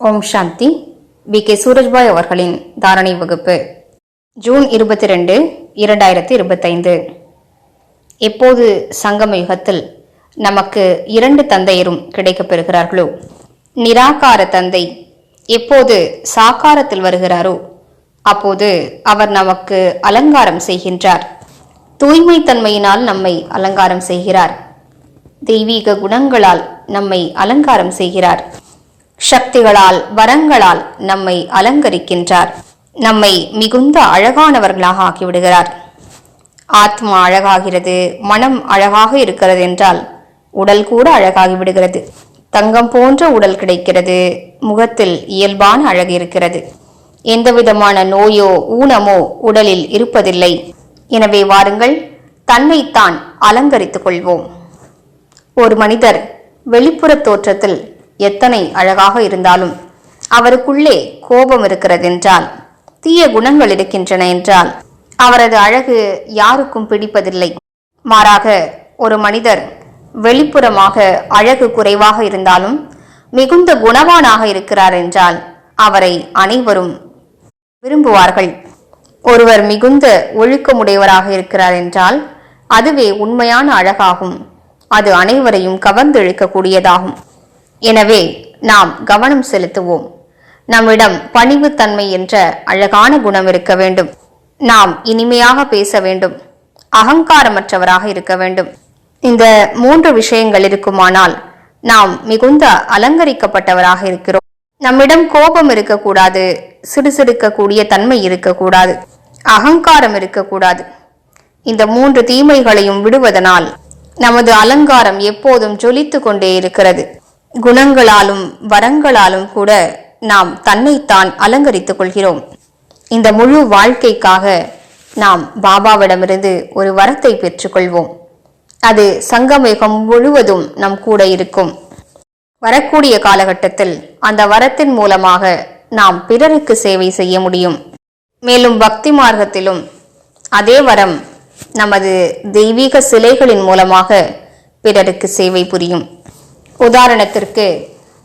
Om Shanti. We. K. Surajbhai அவர்களின் தாரணை வகுப்பு. ஜூன் இருபத்தி ரெண்டு இரண்டாயிரத்தி இருபத்தைந்து. எப்போது சங்கம யுகத்தில் நமக்கு இரண்டு தந்தையரும் கிடைக்கப்பெறுகிறார்களோ? நிராகார தந்தை எப்போது சாக்காரத்தில் வருகிறாரோ அப்போது அவர் நமக்கு அலங்காரம் செய்கின்றார். தூய்மை தன்மையினால் நம்மை அலங்காரம் செய்கிறார். தெய்வீக குணங்களால் நம்மை அலங்காரம் செய்கிறார். சக்திகளால் வரங்களால் நம்மை அலங்கரிக்கின்றார். நம்மை மிகுந்த அழகானவர்களாக ஆக்கிவிடுகிறார். ஆத்மா அழகாகிறது மனம் அழகாக இருக்கிறது என்றால் உடல் கூட அழகாகி விடுகிறது. தங்கம் போன்ற உடல் கிடைக்கிறது முகத்தில் இயல்பான அழகு இருக்கிறது. எந்தவிதமான நோயோ ஊனமோ உடலில் இருப்பதில்லை. எனவே வாருங்கள் தன்னைத்தான் அலங்கரித்துக் கொள்வோம். ஒரு மனிதர் வெளிப்புற தோற்றத்தில் எத்தனை அழகாக இருந்தாலும் அவருக்குள்ளே கோபம் இருக்கிறதென்றால் தீய குணங்கள் இருக்கின்றன என்றால் அவரது அழகு யாருக்கும் பிடிப்பதில்லை. மாறாக ஒரு மனிதர் வெளிப்புறமாக அழகு குறைவாக இருந்தாலும் மிகுந்த குணவானாக இருக்கிறார் என்றால் அவரை அனைவரும் விரும்புவார்கள். ஒருவர் மிகுந்த ஒழுக்கமுடையவராக இருக்கிறார் என்றால் அதுவே உண்மையான அழகாகும். அது அனைவரையும் கவர்ந்து இழுக்கக்கூடியதாகும் எனவே நாம் கவனம் செலுத்துவோம். நம்மிடம் பணிவுத்தன்மை என்ற அழகான குணம் இருக்க வேண்டும். நாம் இனிமையாக பேச வேண்டும். அகங்காரமற்றவராக இருக்க வேண்டும். இந்த மூன்று விஷயங்கள் இருக்குமானால் நாம் மிகுந்த அலங்கரிக்கப்பட்டவராக இருக்கிறோம். நம்மிடம் கோபம் இருக்கக்கூடாது சிறுசிறுக்கக்கூடிய தன்மை இருக்கக்கூடாது அகங்காரம் இருக்கக்கூடாது. இந்த மூன்று தீமைகளையும் விடுவதனால் நமது அலங்காரம் எப்போதும் ஜொலித்து கொண்டே இருக்கிறது. குணங்களாலும் வரங்களாலும் கூட நாம் தன்னைத்தான் அலங்கரித்துக் கொள்கிறோம். இந்த முழு வாழ்க்கைக்காக நாம் பாபாவிடமிருந்து ஒரு வரத்தை பெற்றுக்கொள்வோம் அது சங்கமேகம் முழுவதும் நம் கூட இருக்கும். வரக்கூடிய காலகட்டத்தில் அந்த வரத்தின் மூலமாக நாம் பிறருக்கு சேவை செய்ய முடியும். மேலும் பக்தி மார்க்கத்திலும் அதே வரம் நமது தெய்வீக சிலைகளின் மூலமாக பிறருக்கு சேவை புரியும். உதாரணத்திற்கு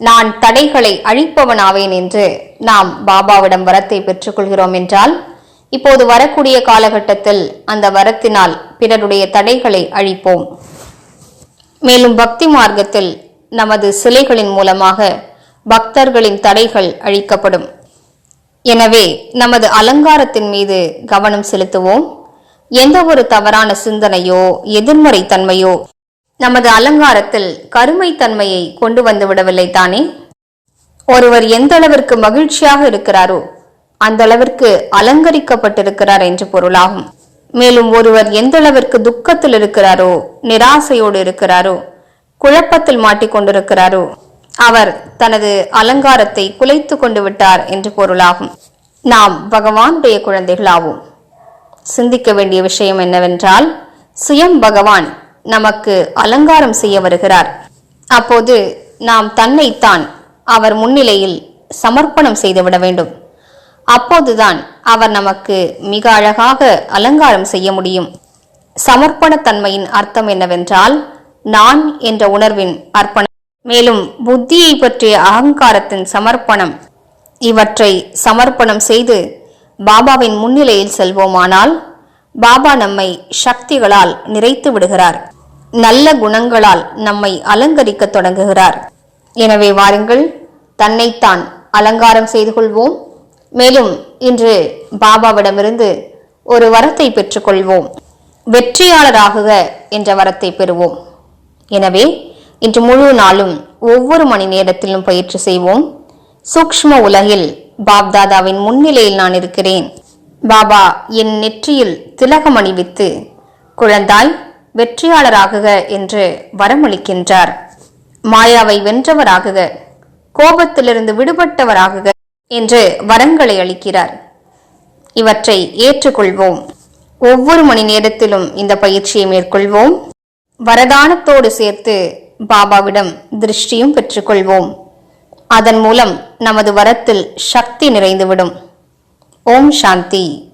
நான் தடைகளை அழிப்பவனாவேன் என்று நாம் பாபாவிடம் வரத்தை பெற்றுக்கொள்கிறோம் என்றால் இப்போது வரக்கூடிய காலகட்டத்தில் அந்த வரத்தினால் பிறருடைய தடைகளை அழிப்போம். மேலும் பக்தி மார்க்கத்தில் நமது சிலைகளின் மூலமாக பக்தர்களின் தடைகள் அழிக்கப்படும். எனவே நமது அலங்காரத்தின் மீது கவனம் செலுத்துவோம். எந்த ஒரு தவறான சிந்தனையோ எதிர்மறை தன்மையோ நமது அலங்காரத்தில் கருமை தன்மையை கொண்டு வந்து விடவில்லை தானே? ஒருவர் எந்த அளவிற்கு மகிழ்ச்சியாக இருக்கிறாரோ அந்த அளவிற்கு அலங்கரிக்கப்பட்டிருக்கிறார் என்று பொருளாகும். மேலும் ஒருவர் எந்த அளவிற்கு துக்கத்தில் இருக்கிறாரோ நிராசையோடு இருக்கிறாரோ குழப்பத்தில் மாட்டிக்கொண்டிருக்கிறாரோ அவர் தனது அலங்காரத்தை குலைத்து கொண்டு விட்டார் என்று பொருளாகும். நாம் பகவானுடைய குழந்தைகளாவோம். சிந்திக்க வேண்டிய விஷயம் என்னவென்றால் சுயம் பகவான் நமக்கு அலங்காரம் செய்ய வருகிறார். அப்போது நாம் தன்னைத்தான் அவர் முன்னிலையில் சமர்ப்பணம் செய்துவிட வேண்டும். அப்போதுதான் அவர் நமக்கு மிக அழகாக அலங்காரம் செய்ய முடியும். சமர்ப்பணத்தன்மையின் அர்த்தம் என்னவென்றால் நான் என்ற உணர்வின் அர்ப்பணம். மேலும் புத்தியை பற்றிய அகங்காரத்தின் சமர்ப்பணம். இவற்றை சமர்ப்பணம் செய்து பாபாவின் முன்னிலையில் செல்வோமானால் பாபா நம்மை சக்திகளால் நிறைத்து விடுகிறார். நல்ல குணங்களால் நம்மை அலங்கரிக்க தொடங்குகிறார். எனவே வாருங்கள் தன்னைத்தான் அலங்காரம் செய்து கொள்வோம். மேலும் இன்று பாபாவிடமிருந்து ஒரு வரத்தை பெற்றுக்கொள்வோம் வெற்றியாளராகுக என்ற வரத்தை பெறுவோம். எனவே இன்று முழு நாளும் ஒவ்வொரு மணி நேரத்திலும் பயிற்சி செய்வோம். சூக்ஷ்ம உலகில் பாப்தாதாவின் முன்னிலையில் நான் இருக்கிறேன். பாபா என் நெற்றியில் திலகம் அணிவித்து குழந்தாய் வெற்றியாளராகுக என்று வரமளிக்கின்றார். மாயாவை வென்றவராகுக கோபத்திலிருந்து விடுபட்டவராகுக என்று வரங்களை அளிக்கிறார். இவற்றை ஏற்றுக்கொள்வோம். ஒவ்வொரு மணி நேரத்திலும் இந்த பயிற்சியை மேற்கொள்வோம். வரதானத்தோடு சேர்த்து பாபாவிடம் திருஷ்டியும் பெற்றுக்கொள்வோம். அதன் மூலம் நமது வரத்தில் சக்தி நிறைந்துவிடும். ஓம் சாந்தி.